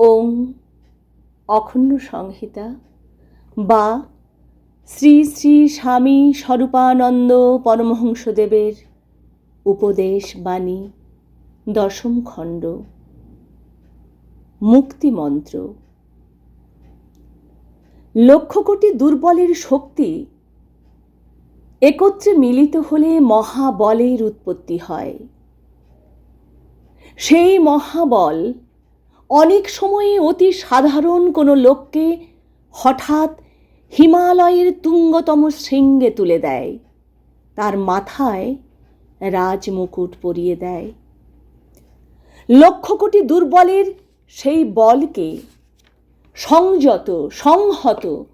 ওম অখণ্ড সংহিতা বা শ্রী শ্রী স্বামী স্বরূপানন্দ পরমহংসদেবের উপদেশ বাণী দশম খণ্ড। মুক্তিমন্ত্র লক্ষ কোটি দুর্বলের শক্তি একত্রে মিলিত হলে মহাবলের উৎপত্তি হয়। সেই মহাবল অনেক সময়ে অতি সাধারণ কোনো লোককে হঠাৎ হিমালয়ের তুঙ্গতম শৃঙ্গে তুলে দেয়। তার মাথায় রাজমুকুট পরিয়ে দেয়। লক্ষ কোটি দুর্বলের সেই বলকে সংযত, সংহত,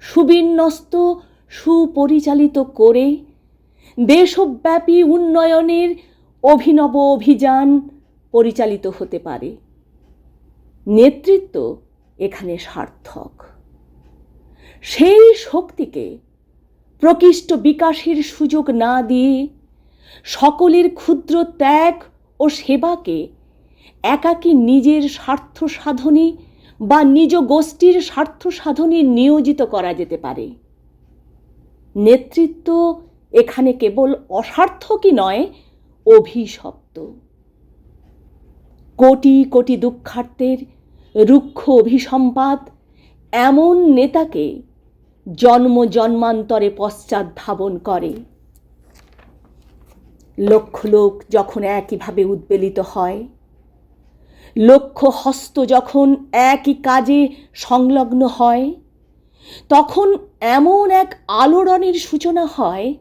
সুবিন্যস্ত, সুপরিচালিত করে দেশব্যাপী উন্নয়নের অভিনব অভিযান পরিচালিত হতে পারে। নেতৃত্ব এখানে সার্থক। সেই শক্তিকে প্রকৃষ্ট বিকাশের সুযোগ না দিয়ে সকলের ক্ষুদ্র ত্যাগ ও সেবাকে একাকী নিজের স্বার্থ সাধনে বা নিজ গোষ্ঠীর স্বার্থ সাধনে নিয়োজিত করা যেতে পারে। নেতৃত্ব এখানে কেবল অসার্থকই নয়, অভিশপ্ত। কোটি কোটি দুঃখার্তের রুক্ষ অভিসম্পাদ এমন নেতাকে জন্ম জন্মান্তরে পশ্চাৎ ধাবন করে। লক্ষ লোক যখন একইভাবে উদ্বেলিত হয়, লক্ষ হস্ত যখন একই কাজে সংলগ্ন হয়, তখন এমন এক আলোড়নের সূচনা হয়,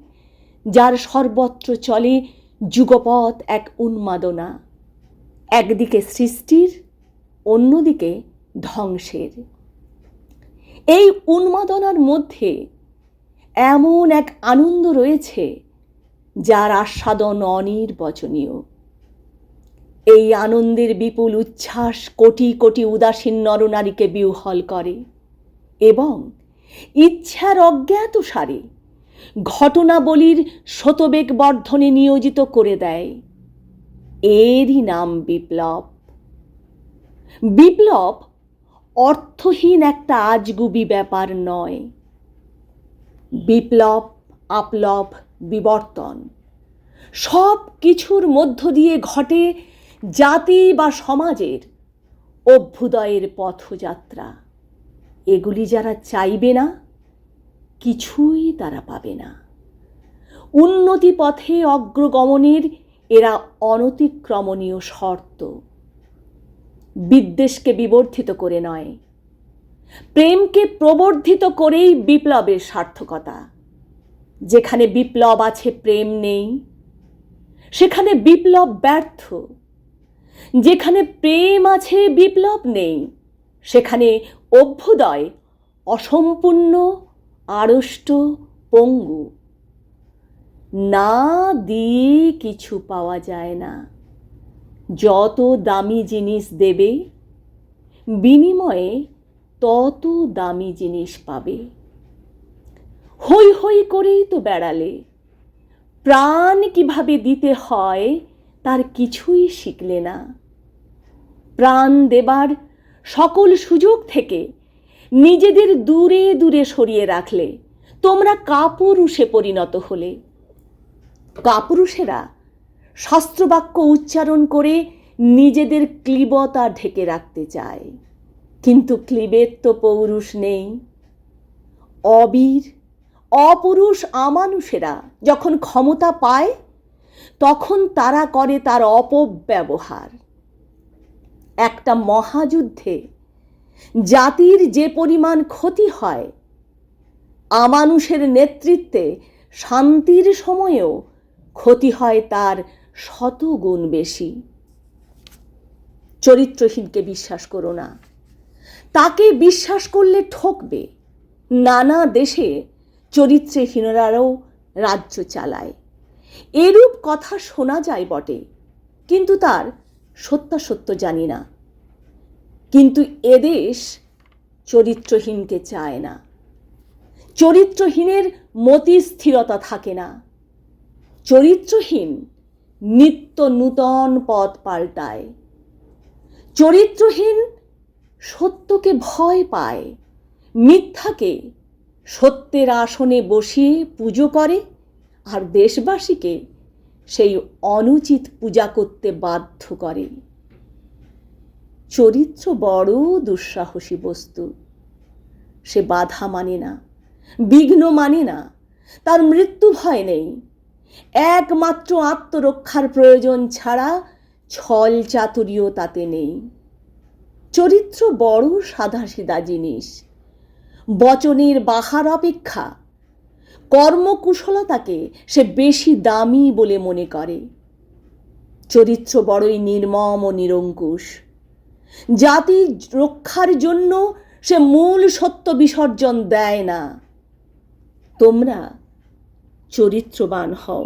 যার সর্বত্র চলে যুগপথ এক উন্মাদনা। একদিকে সৃষ্টির অন্যদিকে ধ্বংসের। এই উন্মাদনার মধ্যে এমন এক আনন্দ রয়েছে যার আস্বাদন অনির্বচনীয়। এই আনন্দের বিপুল উচ্ছ্বাস কোটি কোটি উদাসীন নরনারীকে বিহ্বল করে এবং ইচ্ছার অজ্ঞাত সারে ঘটনাবলীর শতবেগ বর্ধনে নিয়োজিত করে দেয়। এরই নাম বিপ্লব। বিপ্লব অর্থহীন একটা আজগুবি ব্যাপার নয়। বিপ্লব, আপলব, বিবর্তন সব কিছুর মধ্য দিয়ে ঘটে জাতি বা সমাজের অভ্যুদয়ের পথযাত্রা। এগুলি যারা চাইবে না, কিছুই তারা পাবে না। উন্নতি পথে অগ্রগমনের এরা অনতিক্রমণীয় শর্ত। বিদ্বেষকে বিবর্ধিত করে নয়। প্রেমকে প্রবর্ধিত করেই বিপ্লবের সার্থকতা। যেখানে বিপ্লব আছে, প্রেম নেই, সেখানে বিপ্লব ব্যর্থ। যেখানে প্রেম আছে, বিপ্লব নেই, সেখানে অভ্যুদয়, অসম্পূর্ণ, আড়ষ্ট, পঙ্গু। না দিয়ে কিছু পাওয়া যায় না। যত দামি জিনিস দেবে, বিনিময়ে তত দামি জিনিস পাবে। হই হই করেই তো বেড়ালে, প্রাণ কীভাবে দিতে হয় তার কিছুই শিখলে না। প্রাণ দেবার সকল সুযোগ থেকে নিজেদের দূরে দূরে সরিয়ে রাখলে তোমরা কাপুরুষে পরিণত হলে। কাপুরুষেরা শাস্ত্রবাক্য উচ্চারণ করে নিজেদের ক্লিবতা ঢেকে রাখতে চায়। কিন্তু ক্লিবের তো পৌরুষ নেই। অবীর, অপুরুষ আমানুষেরা যখন ক্ষমতা পায়, তখন তারা করে তার অপব্যবহার। একটা মহাযুদ্ধে জাতির যে পরিমাণ ক্ষতি হয়, আমানুষের নেতৃত্বে শান্তির সময়েও ক্ষতি হয় তার শত গুণ বেশি। চরিত্রহীনকে বিশ্বাস করো না। তাকে বিশ্বাস করলে ঠকবে। নানা দেশে চরিত্রহীনরাও রাজ্য চালায়। এরূপ কথা শোনা যায় বটে, কিন্তু তার সত্যাসত্য জানি না। কিন্তু এদেশ চরিত্রহীনকে চায় না। চরিত্রহীনের মতি স্থিরতা থাকে না। চরিত্রহীন নিত্য নূতন পথ পাল্টায়। চরিত্রহীন সত্যকে ভয় পায়। মিথ্যাকে সত্যের আসনে বসিয়ে পুজো করে। আর দেশবাসীকে সেই অনুচিত পূজা করতে বাধ্য করে। চরিত্র বড় দুঃসাহসী বস্তু। সে বাধা মানে না, বিঘ্ন মানে না। তার মৃত্যু ভয় নেই। একমাত্র আত্মরক্ষার প্রয়োজন ছাড়া ছল চাতুরিও তাতে নেই। চরিত্র বড় সাদাসিধা জিনিস। বচনের বাহার অপেক্ষা। কর্মকুশলতাকে সে বেশি দামি বলে মনে করে। চরিত্র বড়ই নির্মম ও নিরঙ্কুশ। জাতি রক্ষার জন্য সে মূল সত্য বিসর্জন দেয় না। তোমরা চরিত্রবান হও।